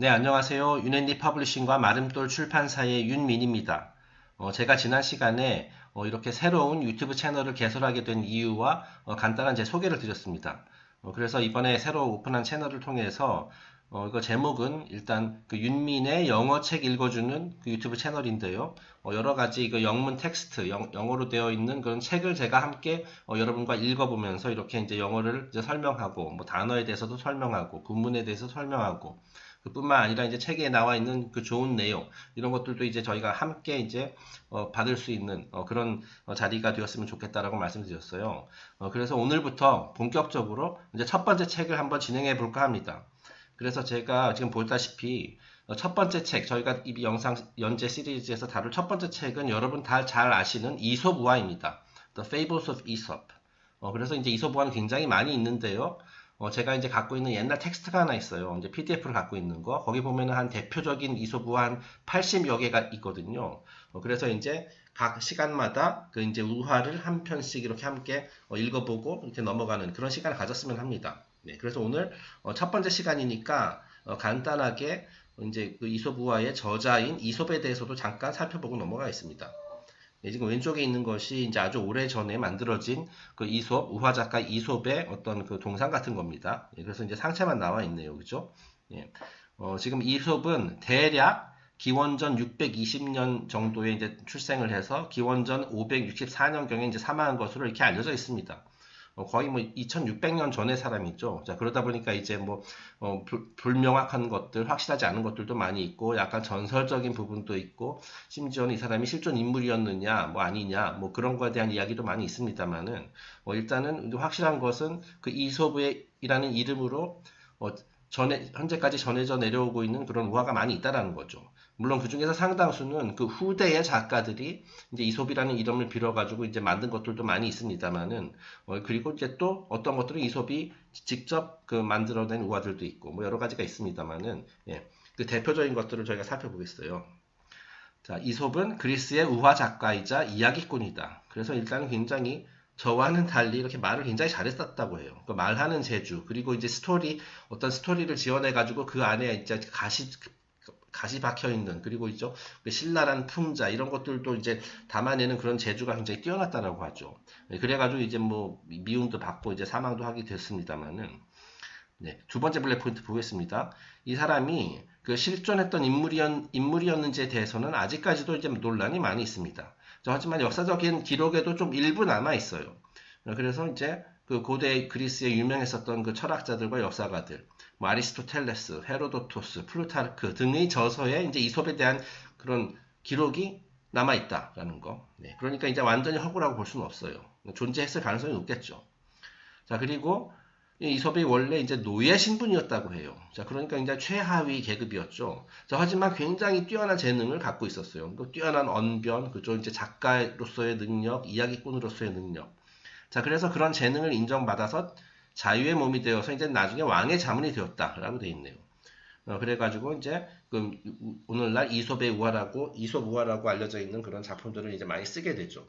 네, 안녕하세요. 윤앤디 퍼블리싱과 마름돌 출판사의 윤민입니다. 어, 제가 지난 시간에 어, 이렇게 새로운 유튜브 채널을 개설하게 된 이유와 어, 간단한 제 소개를 드렸습니다. 어, 그래서 이번에 새로 오픈한 채널을 통해서 어, 이거 제목은 일단 그 윤민의 영어 책 읽어주는 그 유튜브 채널인데요. 어, 여러 가지 그 영문 텍스트, 영, 어로 되어 있는 그런 책을 제가 함께 어, 여러분과 읽어보면서 이렇게 이제 영어를 이제 설명하고, 뭐 단어에 대해서도 설명하고, 구문에 대해서 설명하고, 그뿐만 아니라 이제 책에 나와 있는 그 좋은 내용 이런 것들도 이제 저희가 함께 이제 어, 받을 수 있는 어, 그런 어, 자리가 되었으면 좋겠다라고 말씀드렸어요. 어, 그래서 오늘부터 본격적으로 이제 첫 번째 책을 한번 진행해 볼까 합니다. 그래서 제가 지금 보다시피 어, 첫 번째 책, 저희가 이 영상 연재 시리즈에서 다룰 첫 번째 책은 여러분 다 잘 아시는 이솝 우화입니다. The Fables of Aesop. 어, 그래서 이제 이솝 우화는 굉장히 많이 있는데요. 어, 제가 이제 갖고 있는 옛날 텍스트가 하나 있어요. 이제 PDF를 갖고 있는 거. 거기 보면은 한 대표적인 이솝 우화 한 80여 개가 있거든요. 어, 그래서 이제 각 시간마다 그 이제 우화를 한 편씩 이렇게 함께 어, 읽어보고 이렇게 넘어가는 그런 시간을 가졌으면 합니다. 네, 그래서 오늘 어, 첫 번째 시간이니까 어, 간단하게 이제 그 이솝 우화의 저자인 이솝에 대해서도 잠깐 살펴보고 넘어가겠습니다. 네, 지금 왼쪽에 있는 것이 이제 아주 오래 전에 만들어진 그 이솝, 우화 작가 이솝의 어떤 그 동상 같은 겁니다. 예, 그래서 이제 상체만 나와 있네요. 그죠? 예. 어, 지금 이솝은 대략 기원전 620년 정도에 이제 출생을 해서 기원전 564년경에 이제 사망한 것으로 이렇게 알려져 있습니다. 어, 거의 뭐 2600년 전의 사람이죠. 자, 그러다 보니까 이제 뭐, 어, 불, 명확한 것들, 확실하지 않은 것들도 많이 있고, 약간 전설적인 부분도 있고, 심지어는 이 사람이 실존 인물이었느냐, 뭐 아니냐, 뭐 그런 거에 대한 이야기도 많이 있습니다만은, 어, 일단은 확실한 것은 그 이솝이라는 이름으로, 어, 전에, 현재까지 전해져 내려오고 있는 그런 우화가 많이 있다라는 거죠. 물론 그 중에서 상당수는 그 후대의 작가들이 이제 이솝이라는 이름을 빌어가지고 이제 만든 것들도 많이 있습니다만은 어, 그리고 이제 또 어떤 것들은 이솝이 직접 그 만들어낸 우화들도 있고 뭐 여러 가지가 있습니다만은 예, 그 대표적인 것들을 저희가 살펴보겠어요. 자, 이솝은 그리스의 우화 작가이자 이야기꾼이다. 그래서 일단은 굉장히 저와는 달리 이렇게 말을 굉장히 잘했었다고 해요. 그 말하는 재주, 그리고 이제 스토리, 어떤 스토리를 지원해가지고 그 안에 이제 가시, 가시 박혀 있는 그리고 있죠 그 신랄한 풍자 이런 것들도 이제 담아내는 그런 재주가 굉장히 뛰어났다라고 하죠. 네, 그래가지고 이제 뭐 미움도 받고 이제 사망도 하게 됐습니다만은 네, 두 번째 블랙 포인트 보겠습니다. 이 사람이 그 실존했던 인물이었, 인물이었는지에 대해서는 아직까지도 이제 논란이 많이 있습니다. 하지만 역사적인 기록에도 좀 일부 남아 있어요. 그래서 이제 그 고대 그리스에 유명했었던 그 철학자들과 역사가들, 뭐 아리스토텔레스, 헤로도토스, 플루타르크 등의 저서에 이제 이솝에 대한 그런 기록이 남아 있다라는 거. 네, 그러니까 이제 완전히 허구라고 볼 수는 없어요. 존재했을 가능성이 높겠죠. 자, 그리고 이솝이 원래 이제 노예 신분이었다고 해요. 자, 그러니까 이제 최하위 계급이었죠. 자, 하지만 굉장히 뛰어난 재능을 갖고 있었어요. 그 뛰어난 언변, 그죠? 이제 작가로서의 능력, 이야기꾼으로서의 능력. 자, 그래서 그런 재능을 인정받아서 자유의 몸이 되어서 이제 나중에 왕의 자문이 되었다라고 되어 있네요. 어, 그래가지고 이제 그 오늘날 이솝의 우화라고 이솝 우화라고 알려져 있는 그런 작품들을 이제 많이 쓰게 되죠.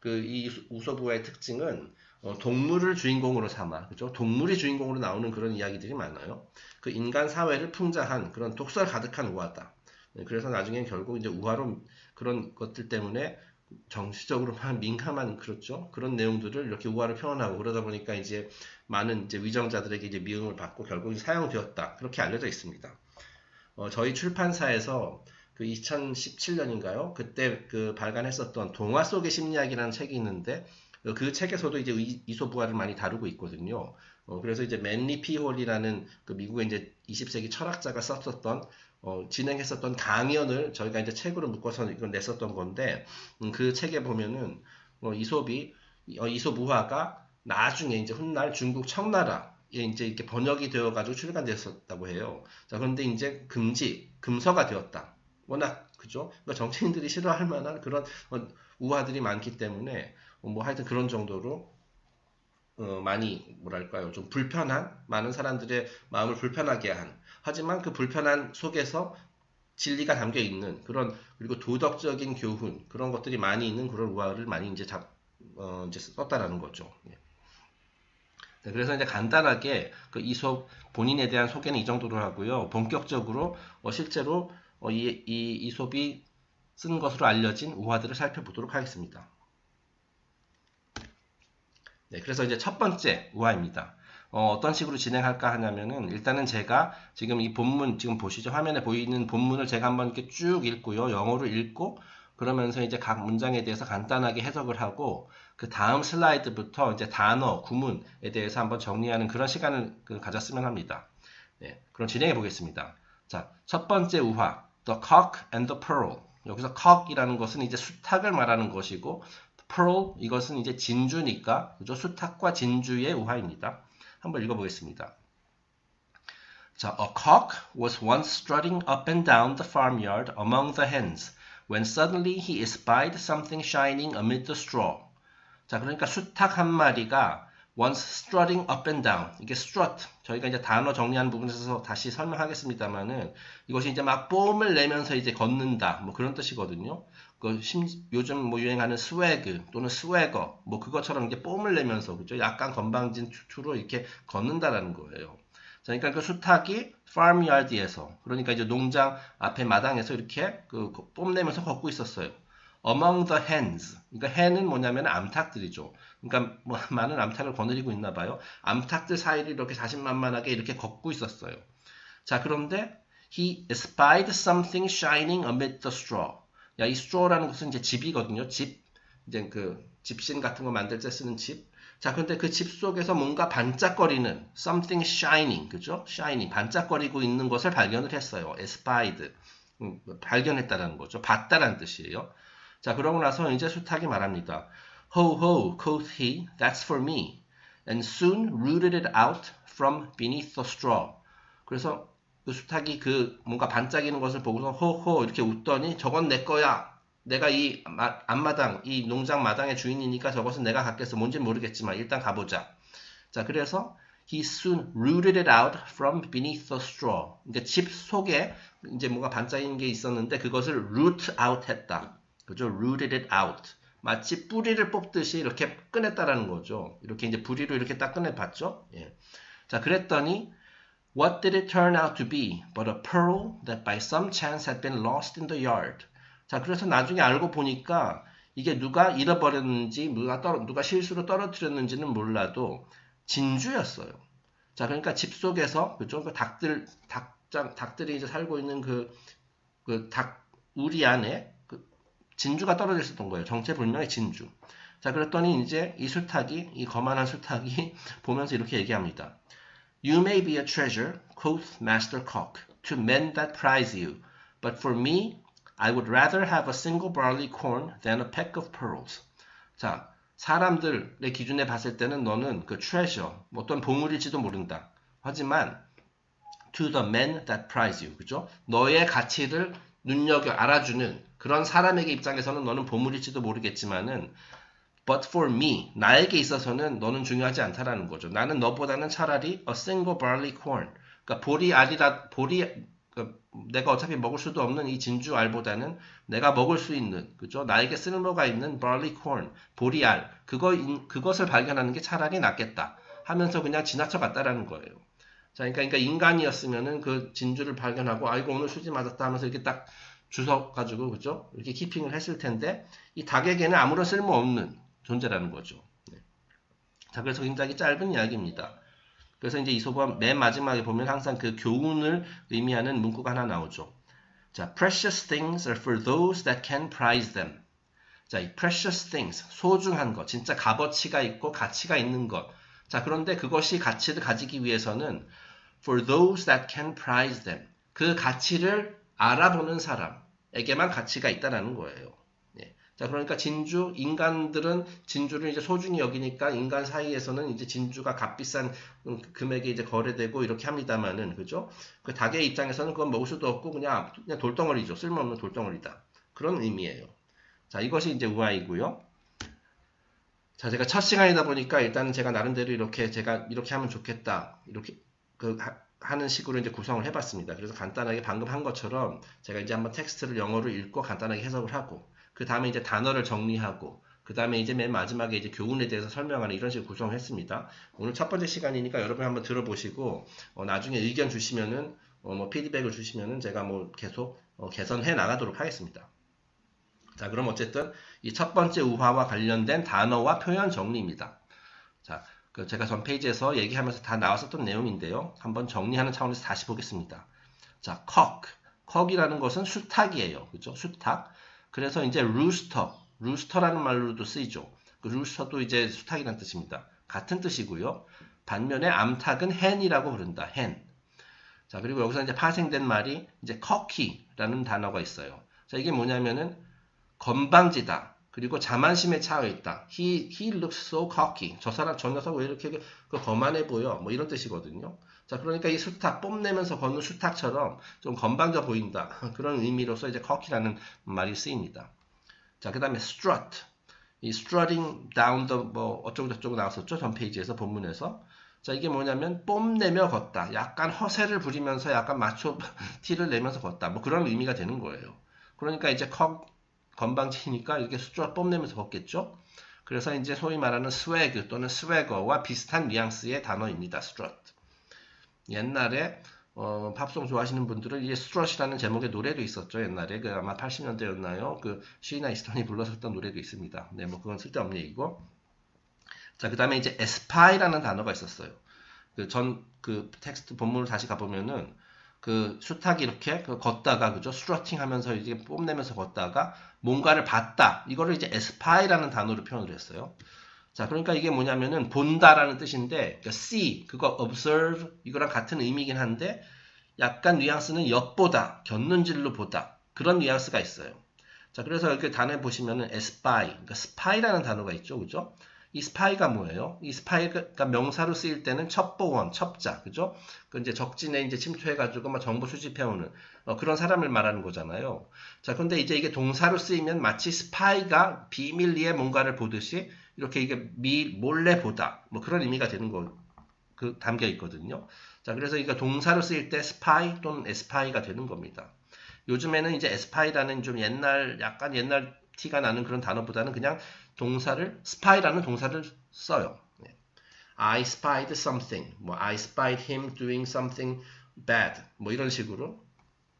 그이 이솝 우화의 특징은 어, 동물을 주인공으로 삼아 그죠? 동물이 주인공으로 나오는 그런 이야기들이 많아요. 그 인간 사회를 풍자한 그런 독설 가득한 우화다. 네, 그래서 나중에 결국 이제 우화로 그런 것들 때문에 정치적으로만 민감한 그렇죠 그런 내용들을 이렇게 우화를 표현하고 그러다 보니까 이제 많은 이제 위정자들에게 이제 미움을 받고 결국 사용되었다 그렇게 알려져 있습니다. 어, 저희 출판사에서 그 2017년인가요? 그때 그 발간했었던 동화 속의 심리학이라는 책이 있는데 그 책에서도 이제 이소부화를 많이 다루고 있거든요. 어, 그래서 이제 맨리 피홀이라는 그 미국의 이제 20세기 철학자가 썼었던 어, 진행했었던 강연을 저희가 이제 책으로 묶어서 이걸 냈었던 건데 음, 그 책에 보면은 어, 이솝이 어, 이솝 우화가 나중에 이제 훗날 중국 청나라에 이제 이렇게 번역이 되어가지고 출간됐었다고 해요. 자 그런데 이제 금지 금서가 되었다. 워낙 그죠? 그러니까 정치인들이 싫어할 만한 그런 어, 우화들이 많기 때문에 어, 뭐 하여튼 그런 정도로 어, 많이 뭐랄까요 좀 불편한 많은 사람들의 마음을 불편하게 한 하지만 그 불편한 속에서 진리가 담겨 있는 그런 그리고 도덕적인 교훈 그런 것들이 많이 있는 그런 우화를 많이 이제 잡 어, 이제 썼다라는 거죠. 예. 네, 그래서 이제 간단하게 그 이솝 본인에 대한 소개는 이 정도로 하고요. 본격적으로 어, 실제로 어, 이, 이 이솝이 쓴 것으로 알려진 우화들을 살펴보도록 하겠습니다. 네, 그래서 이제 첫 번째 우화입니다. 어, 떤 식으로 진행할까 하냐면은 일단은 제가 지금 이 본문 지금 보시죠 화면에 보이는 본문을 제가 한번 이렇게 쭉 읽고요 영어로 읽고 그러면서 이제 각 문장에 대해서 간단하게 해석을 하고 그 다음 슬라이드부터 이제 단어 구문에 대해서 한번 정리하는 그런 시간을 그 가졌으면 합니다. 네, 그럼 진행해 보겠습니다. 자, 첫 번째 우화 The Cock and the Pearl 여기서 cock이라는 것은 이제 수탉을 말하는 것이고 pearl 이것은 이제 진주니까 그죠? 수탉과 진주의 우화입니다. 한번 읽어보겠습니다. 자, a cock was once strutting up and down the farmyard among the hens when suddenly he espied something shining amid the straw. 자, 그러니까 수탉 한 마리가 once strutting up and down. 이게 strut. 저희가 이제 단어 정리하는 부분에서 다시 설명하겠습니다만은 이것이 이제 막 뽐을 내면서 이제 걷는다. 뭐 그런 뜻이거든요. 그 심, 요즘 뭐 유행하는 스웨그 또는 스웨거 뭐 그것처럼 이제 뽐을 내면서 그죠? 약간 건방진 투로 이렇게 걷는다라는 거예요. 자, 그러니까 그 수탉이 farmyard에서 그러니까 이제 농장 앞에 마당에서 이렇게 그 뽐내면서 걷고 있었어요. among the hens. 그러니까 hen은 뭐냐면 암탉들이죠. 그러니까 뭐 많은 암탉을 거느리고 있나 봐요. 암탉들 사이를 이렇게 자신만만하게 이렇게 걷고 있었어요. 자, 그런데 he espied something shining amid the straw. 야, 이 straw라는 것은 이제 집이거든요. 집. 이제 그 집신 같은 거 만들 때 쓰는 집. 자, 그런데 그 집 속에서 뭔가 반짝거리는 something shining, 그죠? shining, 반짝거리고 있는 것을 발견을 했어요. espied. 음, 발견했다라는 거죠. 봤다라는 뜻이에요. 자, 그러고 나서 이제 수탉이 말합니다. Ho, ho, quoth he, that's for me. And soon rooted it out from beneath the straw. 그래서 그 수탉이 그 뭔가 반짝이는 것을 보고서 호호 이렇게 웃더니 저건 내 거야. 내가 이 앞마당, 이 농장 마당의 주인이니까 저것은 내가 갖겠어. 뭔지 모르겠지만 일단 가보자. 자, 그래서 he soon rooted it out from beneath the straw. 그러니까 집 속에 이제 뭔가 반짝이는 게 있었는데 그것을 root out 했다. 그죠? rooted it out. 마치 뿌리를 뽑듯이 이렇게 꺼냈다라는 거죠. 이렇게 이제 부리로 이렇게 딱 꺼내봤죠. 예. 자, 그랬더니 What did it turn out to be but a pearl that by some chance had been lost in the yard? 자, 그래서 나중에 알고 보니까 이게 누가 잃어버렸는지, 누가, 떨어, 누가 실수로 떨어뜨렸는지는 몰라도 진주였어요. 자, 그러니까 집 속에서, 그죠? 그 닭들, 닭장, 닭들이 이제 살고 있는 그, 그 닭, 우리 안에 그 진주가 떨어져 있었던 거예요. 정체불명의 진주. 자, 그랬더니 이제 이 수탉이, 이 거만한 수탉이 보면서 이렇게 얘기합니다. You may be a treasure, quoth Master Cock, to men that prize you, but for me, I would rather have a single barley corn than a peck of pearls. 자, 사람들의 기준에 봤을 때는 너는 그 treasure, 어떤 보물일지도 모른다. 하지만 to the men that prize you, 그죠? 너의 가치를 눈여겨 알아주는 그런 사람에게 입장에서는 너는 보물일지도 모르겠지만은 But for me, 나에게 있어서는 너는 중요하지 않다라는 거죠. 나는 너보다는 차라리 a single barley corn, 그러니까 보리 알이라 보리 그 내가 어차피 먹을 수도 없는 이 진주 알보다는 내가 먹을 수 있는 그죠? 나에게 쓸모가 있는 barley corn, 보리 알 그거 그것을 발견하는 게 차라리 낫겠다 하면서 그냥 지나쳐 갔다라는 거예요. 자, 그러니까, 그러니까 인간이었으면은 그 진주를 발견하고 아이고 오늘 수지 맞았다 하면서 이렇게 딱 주워 가지고 그죠? 이렇게 키핑을 했을 텐데 이 닭에게는 아무런 쓸모 없는 존재라는 거죠. 네. 자, 그래서 굉장히 짧은 이야기입니다. 그래서 이제 이소범 맨 마지막에 보면 항상 그 교훈을 의미하는 문구가 하나 나오죠. 자, precious things are for those that can prize them. 자, 이 precious things, 소중한 것, 진짜 값어치가 있고 가치가 있는 것. 자, 그런데 그것이 가치를 가지기 위해서는 for those that can prize them. 그 가치를 알아보는 사람에게만 가치가 있다라는 거예요. 자, 그러니까 진주, 인간들은 진주를 이제 소중히 여기니까 인간 사이에서는 이제 진주가 값비싼 금액에 이제 거래되고 이렇게 합니다만은, 그죠? 그 닭의 입장에서는 그건 먹을 수도 없고 그냥, 그냥 돌덩어리죠. 쓸모없는 돌덩어리다. 그런 의미예요. 자, 이것이 이제 우아이고요. 자, 제가 첫 시간이다 보니까 일단은 제가 나름대로 이렇게 제가 이렇게 하면 좋겠다. 이렇게 그 하는 식으로 이제 구성을 해봤습니다. 그래서 간단하게 방금 한 것처럼 제가 이제 한번 텍스트를 영어로 읽고 간단하게 해석을 하고 그 다음에 이제 단어를 정리하고 그 다음에 이제 맨 마지막에 이제 교훈에 대해서 설명하는 이런 식으로 구성했습니다. 오늘 첫 번째 시간이니까 여러분 한번 들어보시고 어, 나중에 의견 주시면은 어, 뭐 피드백을 주시면은 제가 뭐 계속 어, 개선해 나가도록 하겠습니다. 자, 그럼 어쨌든 이 첫 번째 우화와 관련된 단어와 표현 정리입니다. 자, 그 제가 전 페이지에서 얘기하면서 다 나왔었던 내용인데요. 한번 정리하는 차원에서 다시 보겠습니다. 자, cock. cock이라는 것은 수탉이에요. 그죠? 수탉. 그래서 이제 rooster. rooster라는 말로도 쓰이죠. 그 rooster도 이제 수탉이라는 뜻입니다. 같은 뜻이고요. 반면에 암탉은 hen이라고 부른다. hen. 자, 그리고 여기서 이제 파생된 말이 이제 cockey라는 단어가 있어요. 자, 이게 뭐냐면은 건방지다. 그리고 자만심에 차여 있다. He, he looks so cocky. 저 사람, 저 녀석 왜 이렇게 그, 그 거만해 보여? 뭐 이런 뜻이거든요. 자, 그러니까 이 수탉, 뽐내면서 걷는 수탉처럼 좀 건방져 보인다. 그런 의미로서 이제 cockey라는 말이 쓰입니다. 자, 그 다음에 strut. 이 strutting down the 뭐 어쩌고 저쩌고 나왔었죠. 전 페이지에서 본문에서. 자, 이게 뭐냐면 뽐내며 걷다. 약간 허세를 부리면서 약간 마초 티를 내면서 걷다. 뭐 그런 의미가 되는 거예요. 그러니까 이제 컵 건방지니까 이렇게 수트라 뽐내면서 걷겠죠. 그래서 이제 소위 말하는 스웨그 또는 스웨거와 비슷한 뉘앙스의 단어입니다. 스트럿. 옛날에 어, 팝송 좋아하시는 분들은 이게 스트럿이라는 제목의 노래도 있었죠. 옛날에 그 아마 80년대였나요? 그 시나 이스턴이 불렀었던 노래도 있습니다. 네, 뭐 그건 쓸데없는 얘기고. 자, 그 다음에 이제 에스파이라는 단어가 있었어요. 그 전그 텍스트 본문을 다시 가보면은 그 수탉이 이렇게 그 걷다가 그죠 스트러팅 하면서 이제 뽐내면서 걷다가 뭔가를 봤다 이거를 이제 에스파이라는 단어로 표현을 했어요 자 그러니까 이게 뭐냐면은 본다라는 뜻인데 그러니까 see 그거 observe 이거랑 같은 의미긴 한데 약간 뉘앙스는 엿보다 견눈질로 보다 그런 뉘앙스가 있어요 자 그래서 이렇게 단어에 보시면은 espy 그러니까 spy라는 단어가 있죠 그죠 이 스파이가 뭐예요? 이 스파이가 명사로 쓰일 때는 첩보원, 첩자, 그죠? 그 이제 적진에 이제 침투해가지고 막 정보 수집해오는 어, 그런 사람을 말하는 거잖아요. 자, 근데 이제 이게 동사로 쓰이면 마치 스파이가 비밀리에 뭔가를 보듯이 이렇게 이게 미 몰래 보다, 뭐 그런 의미가 되는 거, 그 담겨 있거든요. 자, 그래서 이거 동사로 쓰일 때 스파이 또는 에스파이가 되는 겁니다. 요즘에는 이제 에스파이라는 좀 옛날, 약간 옛날 티가 나는 그런 단어보다는 그냥 동사를 spy라는 동사를 써요. 네. I spied something. 뭐 I spied him doing something bad. 뭐 이런 식으로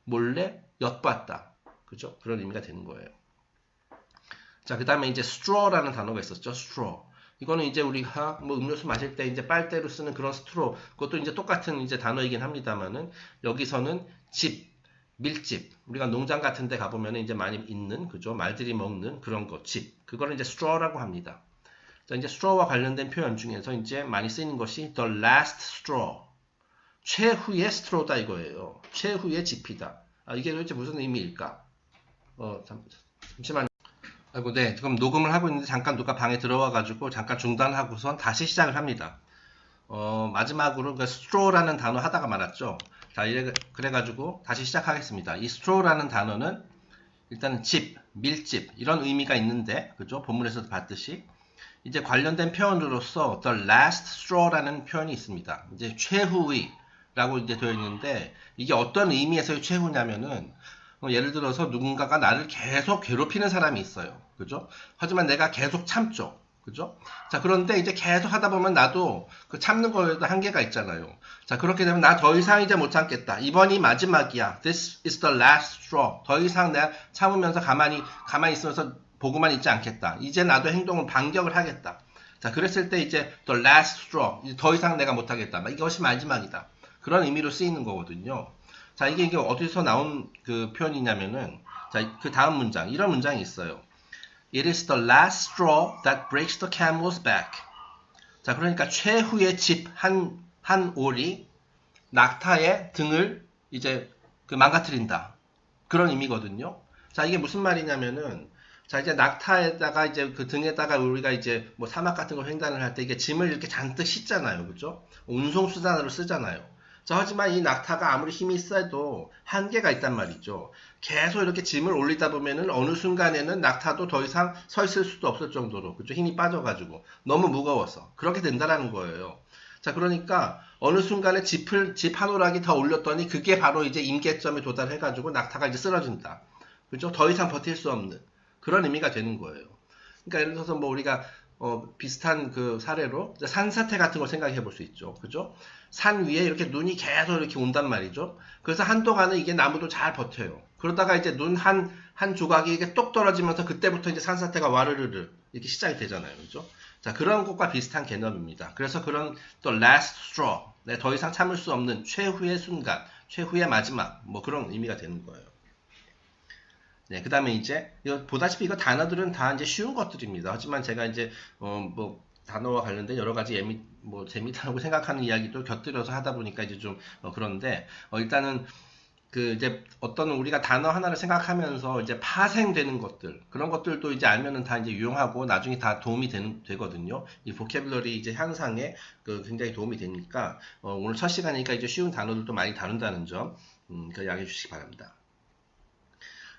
몰래 엿봤다. 그죠? 그런 의미가 되는 거예요. 자, 그 다음에 이제 straw라는 단어가 있었죠. straw. 이거는 이제 우리가 뭐 음료수 마실 때 이제 빨대로 쓰는 그런 스트로 그것도 이제 똑같은 이제 단어이긴 합니다만은 여기서는 집 밀집. 우리가 농장 같은 데 가보면 이제 많이 있는 그죠? 말들이 먹는 그런 거 집. 그거를 이제 straw라고 합니다. 자 이제 straw와 관련된 표현 중에서 이제 많이 쓰이는 것이 the last straw. 최후의 straw다 이거예요. 최후의 집이다. 아, 이게 도대체 무슨 의미일까? 어 잠, 잠시만요 아이고 네 지금 녹음을 하고 있는데 잠깐 누가 방에 들어와 가지고 잠깐 중단하고선 다시 시작을 합니다 어 마지막으로 그 straw라는 단어 하다가 말았죠 자, 이래, 그래가지고 다시 시작하겠습니다. 이 straw라는 단어는 일단 집, 밀집 이런 의미가 있는데 그죠? 본문에서도 봤듯이 이제 관련된 표현으로서 the last straw라는 표현이 있습니다. 이제 최후의라고 이제 되어 있는데 이게 어떤 의미에서의 최후냐면은 어, 예를 들어서 누군가가 나를 계속 괴롭히는 사람이 있어요. 그죠? 하지만 내가 계속 참죠. 그죠? 자, 그런데 이제 계속 하다 보면 나도 그 참는 거에도 한계가 있잖아요. 자, 그렇게 되면 나 더 이상 이제 못 참겠다. 이번이 마지막이야. This is the last straw. 더 이상 내가 참으면서 가만히, 가만히 있으면서 보고만 있지 않겠다. 이제 나도 행동을 반격을 하겠다. 자, 그랬을 때 이제 the last straw. 더 이상 내가 못 하겠다. 이것이 마지막이다. 그런 의미로 쓰이는 거거든요. 자, 이게, 이게 어디서 나온 그 표현이냐면은, 자, 그 다음 문장. 이런 문장이 있어요. It is the last straw that breaks the camel's back. 자, 그러니까 최후의 집 한, 한 올이 낙타의 등을 이제 그 망가뜨린다. 그런 의미거든요. 자, 이게 무슨 말이냐면은, 자, 이제 낙타에다가 이제 그 등에다가 우리가 이제 뭐 사막 같은 걸 횡단을 할 때 이게 짐을 이렇게 잔뜩 싣잖아요. 그죠? 운송수단으로 쓰잖아요. 자, 하지만 이 낙타가 아무리 힘이 세도 한계가 있단 말이죠. 계속 이렇게 짐을 올리다 보면은 어느 순간에는 낙타도 더 이상 서 있을 수도 없을 정도로, 그죠? 힘이 빠져가지고. 너무 무거워서. 그렇게 된다라는 거예요. 자, 그러니까 어느 순간에 짚을, 집 한 오락이 더 올렸더니 그게 바로 이제 임계점에 도달해가지고 낙타가 이제 쓰러진다. 그죠? 더 이상 버틸 수 없는 그런 의미가 되는 거예요. 그러니까 예를 들어서 뭐 우리가 어, 비슷한 그 사례로 산사태 같은 걸 생각해 볼 수 있죠. 그죠? 산 위에 이렇게 눈이 계속 이렇게 온단 말이죠. 그래서 한동안은 이게 나무도 잘 버텨요. 그러다가 이제 눈 한, 한 조각이 이게 똑 떨어지면서 그때부터 이제 산사태가 와르르르 이렇게 시작이 되잖아요. 그죠? 자, 그런 것과 비슷한 개념입니다. 그래서 그런 또 last straw, 네, 더 이상 참을 수 없는 최후의 순간, 최후의 마지막, 뭐 그런 의미가 되는 거예요. 네, 그 다음에 이제, 이거 보다시피 이거 단어들은 다 이제 쉬운 것들입니다. 하지만 제가 이제, 어, 뭐, 단어와 관련된 여러 가지 예미, 뭐, 재밌다고 생각하는 이야기도 곁들여서 하다 보니까 이제 좀, 어, 그런데, 어, 일단은, 그 이제 어떤 우리가 단어 하나를 생각하면서 이제 파생되는 것들 그런 것들도 이제 알면은 다 이제 유용하고 나중에 다 도움이 되는 되거든요. 이 보캐블러리 이제 향상에 그 굉장히 도움이 되니까 어, 오늘 첫 시간이니까 이제 쉬운 단어들도 많이 다룬다는 점 음, 그 양해해 주시기 바랍니다.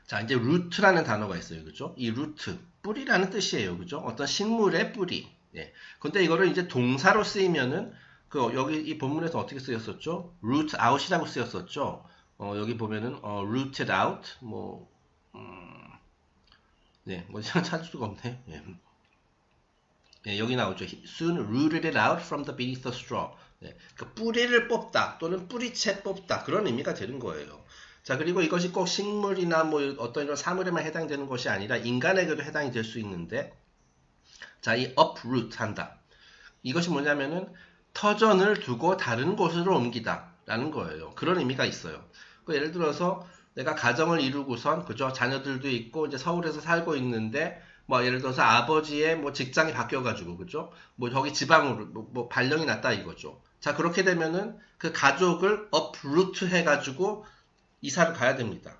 자, 이제 루트라는 단어가 있어요. 그죠? 이 루트, 뿌리라는 뜻이에요. 그죠? 어떤 식물의 뿌리. 예. 근데 이거를 이제 동사로 쓰이면은 그 여기 이 본문에서 어떻게 쓰였었죠? root out이라고 쓰였었죠. 어, 여기 보면은 어, rooted out 뭐 음, 네, 뭐 찾을 수가 없네요. 예. 예, 여기 나오죠. Soon rooted it out from the beneath the straw. 네, 그 뿌리를 뽑다 또는 뿌리채 뽑다 그런 의미가 되는 거예요. 자, 그리고 이것이 꼭 식물이나 뭐 어떤 이런 사물에만 해당되는 것이 아니라 인간에게도 해당이 될 수 있는데, 자, 이 uproot 한다. 이것이 뭐냐면은 터전을 두고 다른 곳으로 옮기다. 라는 거예요. 그런 의미가 있어요. 그 예를 들어서 내가 가정을 이루고선, 그죠? 자녀들도 있고, 이제 서울에서 살고 있는데, 뭐 예를 들어서 아버지의 뭐 직장이 바뀌어가지고, 그죠? 뭐 저기 지방으로, 뭐, 뭐 발령이 났다 이거죠. 자, 그렇게 되면은 그 가족을 uproot 해가지고 이사를 가야 됩니다.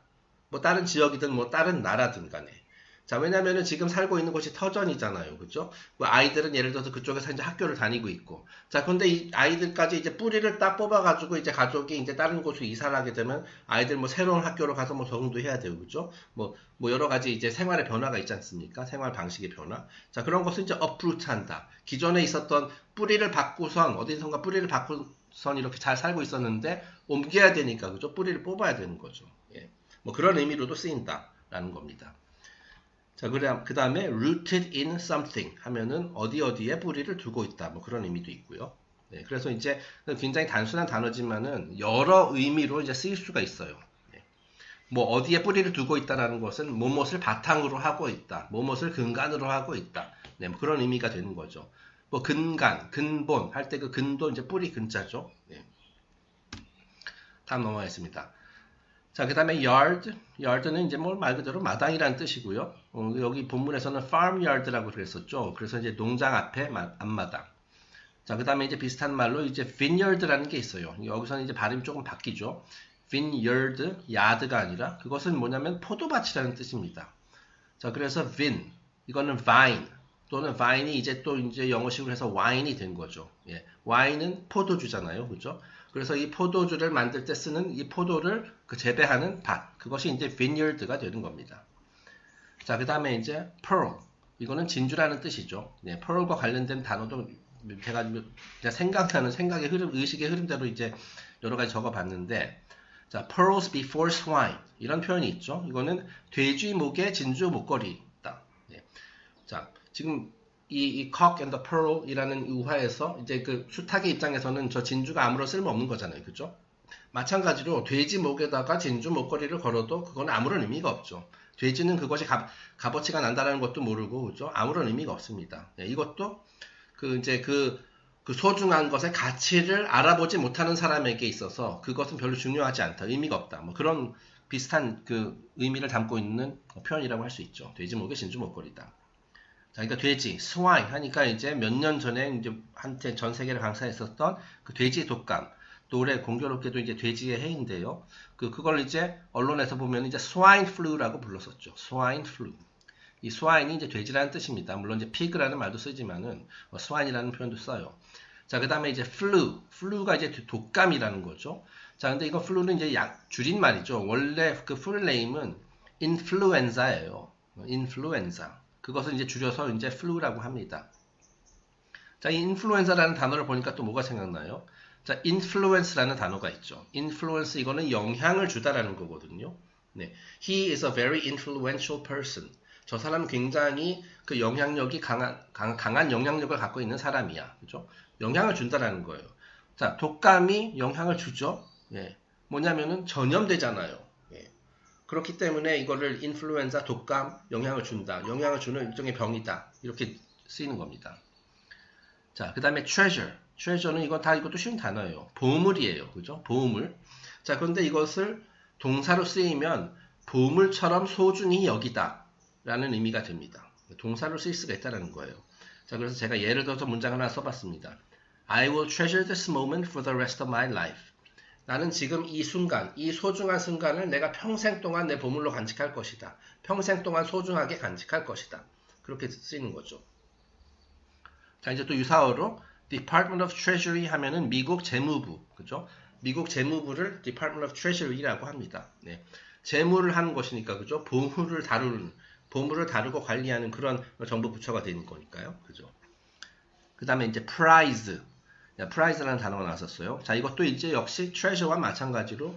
뭐 다른 지역이든 뭐 다른 나라든 간에. 자, 왜냐면은 지금 살고 있는 곳이 터전이잖아요. 그죠? 뭐 아이들은 예를 들어서 그쪽에서 이제 학교를 다니고 있고. 자, 근데 이 아이들까지 이제 뿌리를 딱 뽑아가지고 이제 가족이 이제 다른 곳으로 이사를 하게 되면 아이들 뭐 새로운 학교로 가서 뭐 적응도 해야 되고, 그죠? 뭐, 뭐 여러 가지 이제 생활의 변화가 있지 않습니까? 생활 방식의 변화. 자, 그런 것을 이제 uproot 한다. 기존에 있었던 뿌리를 바꾸선, 어디선가 뿌리를 바꾸선 이렇게 잘 살고 있었는데 옮겨야 되니까, 그죠? 뿌리를 뽑아야 되는 거죠. 예. 뭐 그런 의미로도 쓰인다라는 겁니다. 자, 그 다음에 rooted in something 하면은 어디 어디에 뿌리를 두고 있다. 뭐 그런 의미도 있고요. 네, 그래서 이제 굉장히 단순한 단어지만은 여러 의미로 이제 쓰일 수가 있어요. 네. 뭐 어디에 뿌리를 두고 있다라는 것은 뭐뭇을 바탕으로 하고 있다. 뭐뭇을 근간으로 하고 있다. 네, 뭐 그런 의미가 되는 거죠. 뭐 근간, 근본 할 때 그 근도 이제 뿌리 근자죠. 네. 다음 넘어가겠습니다. 자, 그 다음에 yard. yard는 이제 뭐 말 그대로 마당이라는 뜻이고요. 어, 여기 본문에서는 farm yard라고 그랬었죠. 그래서 이제 농장 앞에 앞마당. 자, 그 다음에 이제 비슷한 말로 이제 vineyard라는 게 있어요. 여기서는 이제 발음이 조금 바뀌죠. vineyard, 야드가 아니라 그것은 뭐냐면 포도밭이라는 뜻입니다. 자, 그래서 vin, 이거는 vine 또는 vine이 이제 또 이제 영어식으로 해서 wine이 된 거죠. 예, wine은 포도주잖아요, 그죠? 그래서 이 포도주를 만들 때 쓰는 이 포도를 그 재배하는 밭, 그것이 이제 vineyard가 되는 겁니다. 자, 그 다음에 이제 pearl. 이거는 진주라는 뜻이죠. 네, pearl과 관련된 단어도 제가 생각나는 생각의 흐름, 의식의 흐름대로 이제 여러 가지 적어 봤는데, 자, pearls before swine. 이런 표현이 있죠. 이거는 돼지 목에 진주 목걸이다. 네. 자, 지금 이, 이 cock and the pearl이라는 우화에서 이제 그 수탉의 입장에서는 저 진주가 아무런 쓸모 없는 거잖아요. 그죠? 마찬가지로 돼지 목에다가 진주 목걸이를 걸어도 그건 아무런 의미가 없죠. 돼지는 그것이 값, 값어치가 난다는 것도 모르고, 그죠? 아무런 의미가 없습니다. 네, 이것도 그 이제 그, 그 소중한 것의 가치를 알아보지 못하는 사람에게 있어서 그것은 별로 중요하지 않다. 의미가 없다. 뭐 그런 비슷한 그 의미를 담고 있는 표현이라고 할 수 있죠. 돼지 목에 진주 목걸이다. 자, 그러니까 돼지, 스와인 하니까 이제 몇 년 전에 이제 한때 전 세계를 강사했었던 그 돼지 독감. 또 올해 공교롭게도 이제 돼지의 해인데요. 그, 그걸 이제 언론에서 보면 이제 스와인 플루라고 불렀었죠. 스와인 플루. 이 스와인이 이제 돼지라는 뜻입니다. 물론 이제 피그라는 말도 쓰지만은 뭐 스와인이라는 표현도 써요. 자, 그 다음에 이제 플루. 플루가 이제 독감이라는 거죠. 자, 근데 이거 플루는 이제 약, 줄임말이죠. 원래 그 풀네임은 인플루엔자예요. 인플루엔자. 그것을 이제 줄여서 이제 flu라고 합니다. 자, 이 influenza라는 단어를 보니까 또 뭐가 생각나요? 자, influence라는 단어가 있죠. influence 이거는 영향을 주다라는 거거든요. 네. He is a very influential person. 저 사람은 굉장히 그 영향력이 강한, 강, 한 영향력을 갖고 있는 사람이야. 그죠? 영향을 준다라는 거예요. 자, 독감이 영향을 주죠. 예. 뭐냐면은 전염되잖아요. 예. 그렇기 때문에 이거를 인플루엔자, 독감 영향을 준다. 영향을 주는 일종의 병이다. 이렇게 쓰이는 겁니다. 자, 그 다음에 treasure. treasure는 이건 다 이것도 쉬운 단어예요. 보물이에요. 그죠? 보물. 자, 그런데 이것을 동사로 쓰이면 보물처럼 소중히 여기다. 라는 의미가 됩니다. 동사로 쓰일 수가 있다는 거예요. 자, 그래서 제가 예를 들어서 문장 하나 써봤습니다. I will treasure this moment for the rest of my life. 나는 지금 이 순간, 이 소중한 순간을 내가 평생 동안 내 보물로 간직할 것이다. 평생 동안 소중하게 간직할 것이다. 그렇게 쓰이는 거죠. 자, 이제 또 유사어로 Department of Treasury 하면은 미국 재무부, 그죠? 미국 재무부를 Department of Treasury라고 합니다. 네. 재무를 하는 것이니까, 그죠? 보물을 다루는, 보물을 다루고 관리하는 그런 정부 부처가 되는 거니까요. 그죠? 그 다음에 이제 prize. Prize라는 단어가 나왔었어요. 자, 이것도 이제 역시 treasure와 마찬가지로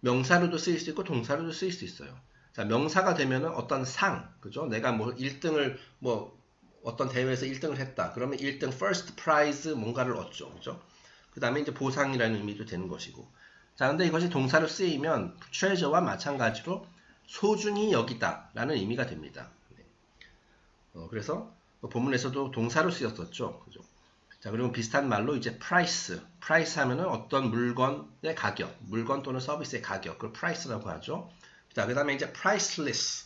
명사로도 쓰일 수 있고 동사로도 쓰일 수 있어요. 자, 명사가 되면은 어떤 상, 그죠? 내가 뭐 1등을 뭐 어떤 대회에서 1등을 했다. 그러면 1등 first prize 뭔가를 얻죠. 그죠? 그 다음에 이제 보상이라는 의미도 되는 것이고. 자, 근데 이것이 동사로 쓰이면 treasure와 마찬가지로 소중히 여기다 라는 의미가 됩니다. 네. 어, 그래서 뭐 본문에서도 동사로 쓰였었죠. 그죠? 자, 그리고 비슷한 말로 이제 price. price 하면은 어떤 물건의 가격, 물건 또는 서비스의 가격, 그걸 price라고 하죠. 자, 그 다음에 이제 priceless.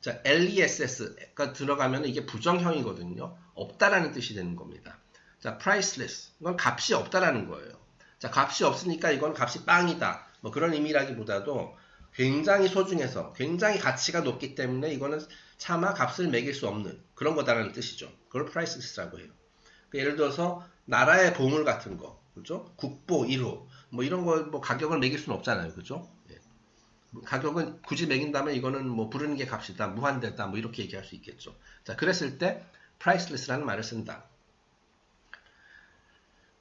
자, less가 들어가면 이게 부정형이거든요. 없다라는 뜻이 되는 겁니다. 자, priceless. 이건 값이 없다라는 거예요. 자, 값이 없으니까 이건 값이 빵이다. 뭐 그런 의미라기보다도 굉장히 소중해서 굉장히 가치가 높기 때문에 이거는 차마 값을 매길 수 없는 그런 거다라는 뜻이죠. 그걸 priceless라고 해요. 그 예를 들어서 나라의 보물 같은 거, 그죠? 국보 1호, 뭐 이런 거 뭐 가격을 매길 수는 없잖아요, 그죠? 가격은 굳이 매긴다면 이거는 뭐 부르는 게 값이다, 무한대다, 뭐 이렇게 얘기할 수 있겠죠. 자, 그랬을 때 priceless라는 말을 쓴다.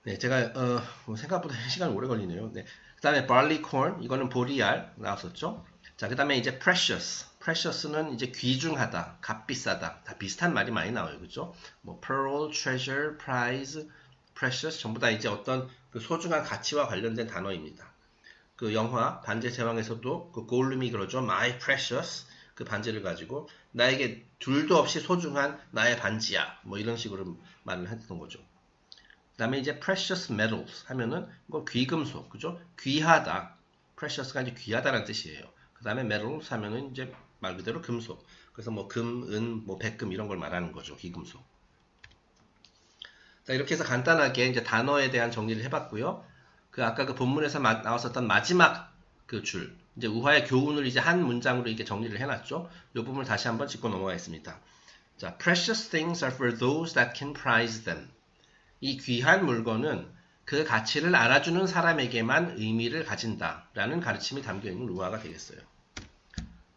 네, 제가 어, 뭐 생각보다 시간 오래 걸리네요. 네, 그 다음에 barley corn 이거는 보리알 나왔었죠. 자, 그 다음에 이제 precious, precious는 이제 귀중하다, 값비싸다, 다 비슷한 말이 많이 나와요, 그죠? 뭐 pearl, treasure, prize, precious 전부 다 이제 어떤 그 소중한 가치와 관련된 단어입니다. 그 영화 반지의 제왕에서도 그 골룸이 그러죠. My precious 그 반지를 가지고 나에게 둘도 없이 소중한 나의 반지야. 뭐 이런 식으로 말을 했던 거죠. 그 다음에 이제 precious metals 하면은 뭐 귀금속, 그죠? 귀하다. precious가 이제 귀하다라는 뜻이에요. 그 다음에 metals 하면은 이제 말 그대로 금속. 그래서 뭐 금, 은, 뭐 백금 이런 걸 말하는 거죠. 귀금속. 자, 이렇게 해서 간단하게 이제 단어에 대한 정리를 해봤고요. 그 아까 그 본문에서 마, 나왔었던 마지막 그 줄, 이제 우화의 교훈을 이제 한 문장으로 이렇게 정리를 해놨죠. 이 부분을 다시 한번 짚고 넘어가겠습니다. 자, precious things are for those that can prize them. 이 귀한 물건은 그 가치를 알아주는 사람에게만 의미를 가진다라는 가르침이 담겨 있는 우화가 되겠어요.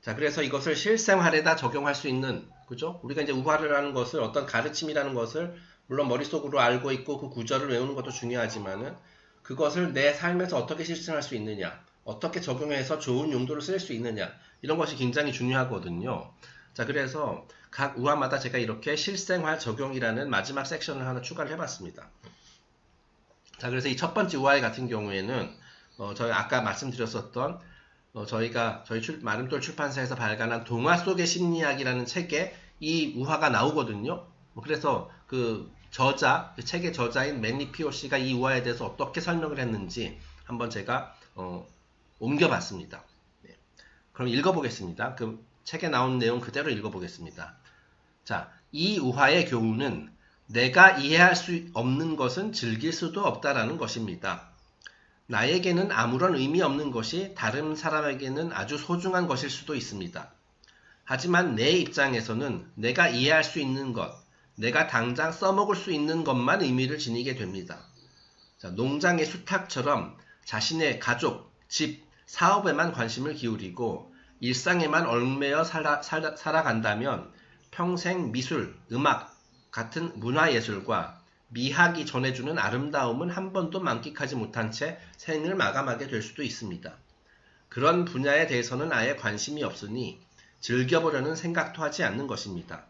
자, 그래서 이것을 실생활에다 적용할 수 있는, 그죠? 우리가 이제 우화를 하는 것을 어떤 가르침이라는 것을 물론 머릿속으로 알고 있고 그 구절을 외우는 것도 중요하지만은 그것을 내 삶에서 어떻게 실천할 수 있느냐, 어떻게 적용해서 좋은 용도로 쓸 수 있느냐, 이런 것이 굉장히 중요하거든요. 자, 그래서 각 우화마다 제가 이렇게 실생활 적용이라는 마지막 섹션을 하나 추가를 해봤습니다. 자, 그래서 이 첫 번째 우화 같은 경우에는 어, 저희 아까 말씀드렸었던 어, 저희가 저희 출, 마름돌 출판사에서 발간한 동화 속의 심리학이라는 책에 이 우화가 나오거든요. 뭐 그래서 그 저자, 그 책의 저자인 맨니 피오 씨가 이 우화에 대해서 어떻게 설명을 했는지 한번 제가 어, 옮겨봤습니다. 네. 그럼 읽어보겠습니다. 그 책에 나온 내용 그대로 읽어보겠습니다. 자, 이 우화의 교훈은 내가 이해할 수 없는 것은 즐길 수도 없다라는 것입니다. 나에게는 아무런 의미 없는 것이 다른 사람에게는 아주 소중한 것일 수도 있습니다. 하지만 내 입장에서는 내가 이해할 수 있는 것, 내가 당장 써먹을 수 있는 것만 의미를 지니게 됩니다. 자, 농장의 수탉처럼 자신의 가족, 집, 사업에만 관심을 기울이고 일상에만 얽매여 살아, 살아, 살아간다면 평생 미술, 음악 같은 문화예술과 미학이 전해주는 아름다움은 한 번도 만끽하지 못한 채 생을 마감하게 될 수도 있습니다. 그런 분야에 대해서는 아예 관심이 없으니 즐겨보려는 생각도 하지 않는 것입니다.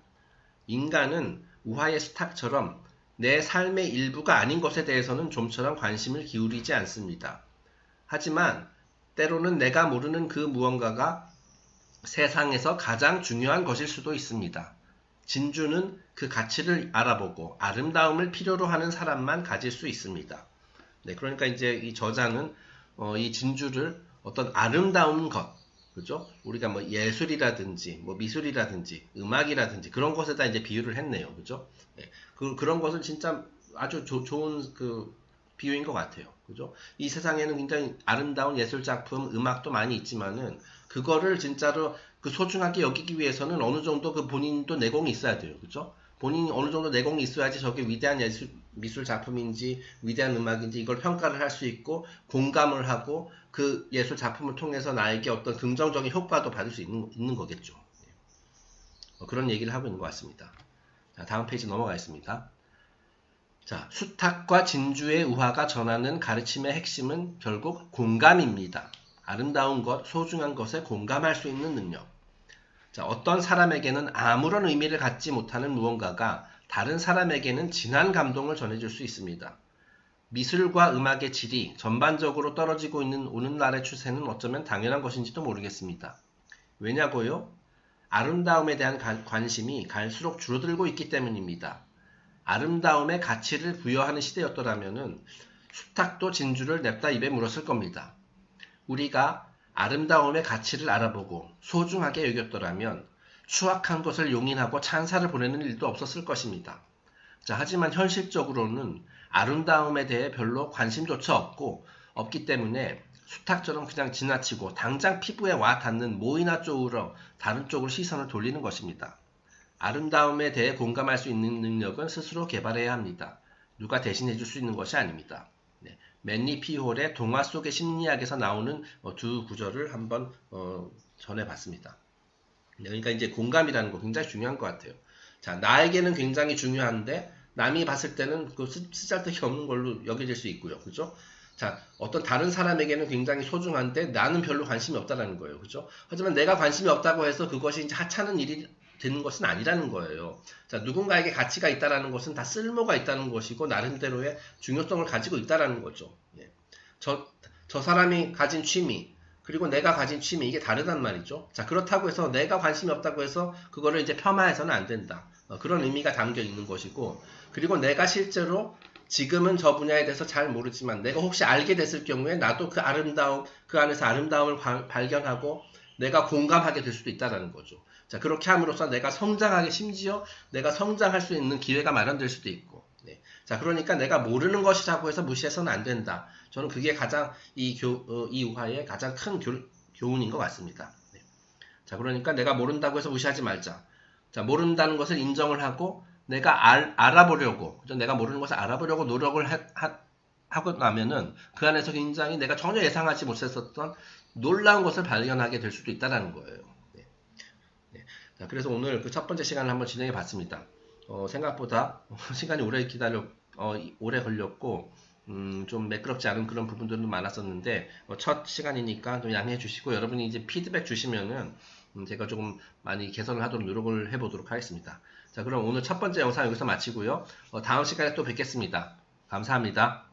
인간은 우화의 수탉처럼 내 삶의 일부가 아닌 것에 대해서는 좀처럼 관심을 기울이지 않습니다. 하지만 때로는 내가 모르는 그 무언가가 세상에서 가장 중요한 것일 수도 있습니다. 진주는 그 가치를 알아보고 아름다움을 필요로 하는 사람만 가질 수 있습니다. 네, 그러니까 이제 이 저자는 어, 이 진주를 어떤 아름다운 것, 그죠? 우리가 뭐 예술이라든지 뭐 미술이라든지 음악이라든지 그런 것에다 이제 비유를 했네요, 그죠? 네, 그 그런 것은 진짜 아주 조, 좋은 그 비유인 것 같아요, 그죠? 이 세상에는 굉장히 아름다운 예술 작품, 음악도 많이 있지만은 그거를 진짜로 그 소중하게 여기기 위해서는 어느 정도 그 본인도 내공이 있어야 돼요, 그죠? 본인이 어느 정도 내공이 있어야지 저게 위대한 예술, 미술 작품인지 위대한 음악인지 이걸 평가를 할 수 있고 공감을 하고 그 예술 작품을 통해서 나에게 어떤 긍정적인 효과도 받을 수 있는, 있는 거겠죠. 어, 그런 얘기를 하고 있는 것 같습니다. 자, 다음 페이지 넘어가겠습니다. 자, 수탉과 진주의 우화가 전하는 가르침의 핵심은 결국 공감입니다. 아름다운 것, 소중한 것에 공감할 수 있는 능력. 자, 어떤 사람에게는 아무런 의미를 갖지 못하는 무언가가 다른 사람에게는 진한 감동을 전해줄 수 있습니다. 미술과 음악의 질이 전반적으로 떨어지고 있는 오늘날의 추세는 어쩌면 당연한 것인지도 모르겠습니다. 왜냐고요? 아름다움에 대한 관심이 갈수록 줄어들고 있기 때문입니다. 아름다움의 가치를 부여하는 시대였더라면 수탉도 진주를 냅다 입에 물었을 겁니다. 우리가 아름다움의 가치를 알아보고 소중하게 여겼더라면 추악한 것을 용인하고 찬사를 보내는 일도 없었을 것입니다. 자, 하지만 현실적으로는 아름다움에 대해 별로 관심조차 없고 없기 때문에 수탉처럼 그냥 지나치고 당장 피부에 와 닿는 모이나 쪽으로 다른 쪽으로 시선을 돌리는 것입니다. 아름다움에 대해 공감할 수 있는 능력은 스스로 개발해야 합니다. 누가 대신해 줄 수 있는 것이 아닙니다. 네. 맨니 피홀의 동화 속의 심리학에서 나오는 어, 두 구절을 한번 어, 전해봤습니다. 네, 그러니까 이제 공감이라는 거 굉장히 중요한 것 같아요. 자, 나에게는 굉장히 중요한데 남이 봤을 때는 그 쓰잘데기 없는 걸로 여겨질 수 있고요. 그죠? 자, 어떤 다른 사람에게는 굉장히 소중한데 나는 별로 관심이 없다라는 거예요. 그죠? 하지만 내가 관심이 없다고 해서 그것이 이제 하찮은 일이 되는 것은 아니라는 거예요. 자, 누군가에게 가치가 있다라는 것은 다 쓸모가 있다는 것이고 나름대로의 중요성을 가지고 있다라는 거죠. 예. 저, 저 사람이 가진 취미, 그리고 내가 가진 취미 이게 다르단 말이죠. 자, 그렇다고 해서 내가 관심이 없다고 해서 그거를 이제 폄하해서는 안 된다. 어, 그런 의미가 담겨 있는 것이고, 그리고 내가 실제로 지금은 저 분야에 대해서 잘 모르지만 내가 혹시 알게 됐을 경우에 나도 그 아름다움, 그 안에서 아름다움을 발견하고 내가 공감하게 될 수도 있다는 거죠. 자, 그렇게 함으로써 내가 성장하게 심지어 내가 성장할 수 있는 기회가 마련될 수도 있고. 네. 자, 그러니까 내가 모르는 것이라고 해서 무시해서는 안 된다. 저는 그게 가장 이 교, 어, 이 우화의 가장 큰 교, 교훈인 것 같습니다. 네. 자, 그러니까 내가 모른다고 해서 무시하지 말자. 자, 모른다는 것을 인정을 하고 내가 알, 알아보려고, 그죠? 내가 모르는 것을 알아보려고 노력을 하, 하, 하고 나면은 그 안에서 굉장히 내가 전혀 예상하지 못했었던 놀라운 것을 발견하게 될 수도 있다는 거예요. 네. 네. 자, 그래서 오늘 그 첫 번째 시간을 한번 진행해 봤습니다. 어, 생각보다 시간이 오래 기다려, 어, 오래 걸렸고, 음, 좀 매끄럽지 않은 그런 부분들도 많았었는데, 어, 첫 시간이니까 좀 양해해 주시고, 여러분이 이제 피드백 주시면은, 음, 제가 조금 많이 개선을 하도록 노력을 해보도록 하겠습니다. 자, 그럼 오늘 첫 번째 영상 여기서 마치고요. 어, 다음 시간에 또 뵙겠습니다. 감사합니다.